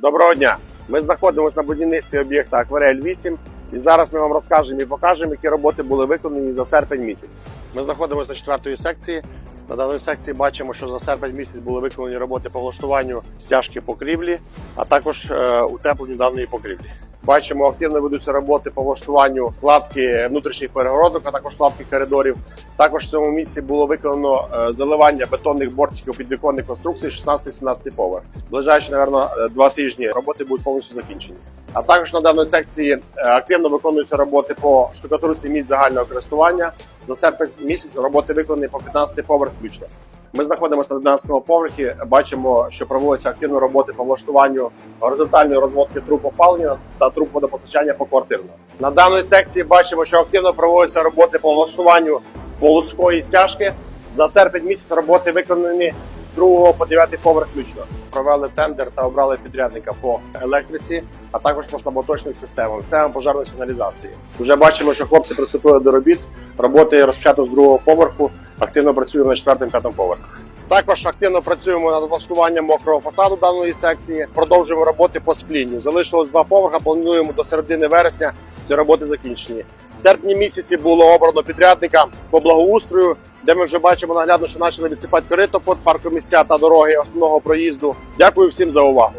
Доброго дня! Ми знаходимося на будівництві об'єкта Акварель 8 і зараз ми вам розкажемо і покажемо, які роботи були виконані за серпень місяць. Ми знаходимося на четвертої секції. На даній секції бачимо, що за серпень місяць були виконані роботи по влаштуванню стяжки покрівлі, а також е, утепленню даної покрівлі. Бачимо, активно ведуться роботи по влаштуванню кладки внутрішніх перегородок, а також кладки коридорів. Також в цьому місці було виконано е, заливання бетонних бортиків підвіконних конструкцій 16-17 поверх. Ближайші, напевно, два тижні роботи будуть повністю закінчені. А також на даній секції е, активно виконуються роботи по штукатурці місць загального користування. За серпень місяць роботи виконані по 15 поверх включно. Ми знаходимося на 11 поверхі. Бачимо, що проводяться активні роботи по влаштуванню горизонтальної розводки труб опалення та труб водопостачання поквартирно. На даній секції бачимо, що активно проводяться роботи по влаштуванню полоської стяжки. За серпень місяць роботи виконані з 2 по 9 поверх включно. Провели тендер та обрали підрядника по електриці, а також по слаботочним системам, системам пожежної сигналізації. Вже бачимо, що хлопці приступили до робіт. Роботи розпочато з другого поверху. Активно працюємо на четвертому п'ятому поверхах. Також активно працюємо над влаштуванням мокрого фасаду даної секції. Продовжуємо роботи по склінню. Залишилось два поверха. Плануємо до середини вересня ці роботи закінчені. Серпні місяці було обрано підрядника по благоустрою, де ми вже бачимо наглядно, що почали відсипати корито під паркомісця та дороги основного проїзду. Дякую всім за увагу.